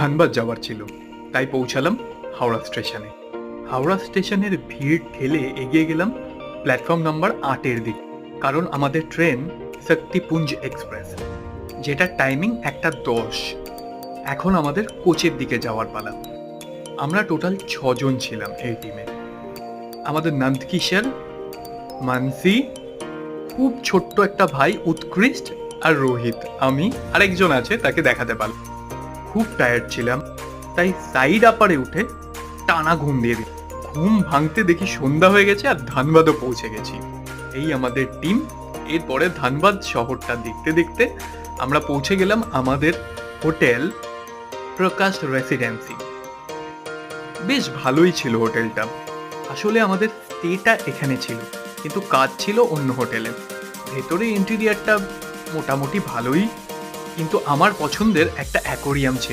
ধানবাদ যাওয়ার ছিল। তাই পৌঁছালাম হাওড়া স্টেশনে। হাওড়া স্টেশনের ভিড় ঠেলে এগিয়ে গেলাম প্ল্যাটফর্ম নাম্বার আটের দিক, কারণ আমাদের ট্রেন শক্তিপুঞ্জ এক্সপ্রেস, যেটা টাইমিং একটা দশ। এখন আমাদের কোচের দিকে যাওয়ার পালা। আমরা টোটাল ছজন ছিলাম এই টিমে আমাদের নন্দকিশোর মানসি, খুব ছোট্ট একটা ভাই উৎকৃষ্ট আর রোহিত। আমি আরেকজন আছে তাকে দেখাতে পারলাম। খুব টায়ার্ড ছিলাম, তাই সাইড আপারে উঠে টানা ঘুম দিয়ে দিই ঘুম ভাঙতে দেখি সন্ধ্যা হয়ে গেছে আর ধানবাদও পৌঁছে গেছি। এই আমাদের টিম এরপরে ধানবাদ শহরটা দেখতে দেখতে আমরা পৌঁছে গেলাম আমাদের হোটেল প্রকাশ রেসিডেন্সি বেশ ভালোই ছিল হোটেলটা। আসলে আমাদের স্টেটা এখানে ছিল, কিন্তু কাজ ছিল অন্য হোটেলে। ভেতরে ইন্টেরিয়ারটা মোটামুটি ভালোই কিন্তু আমার পছন্দের একটা অ্যাকোরিয়াম ছিল।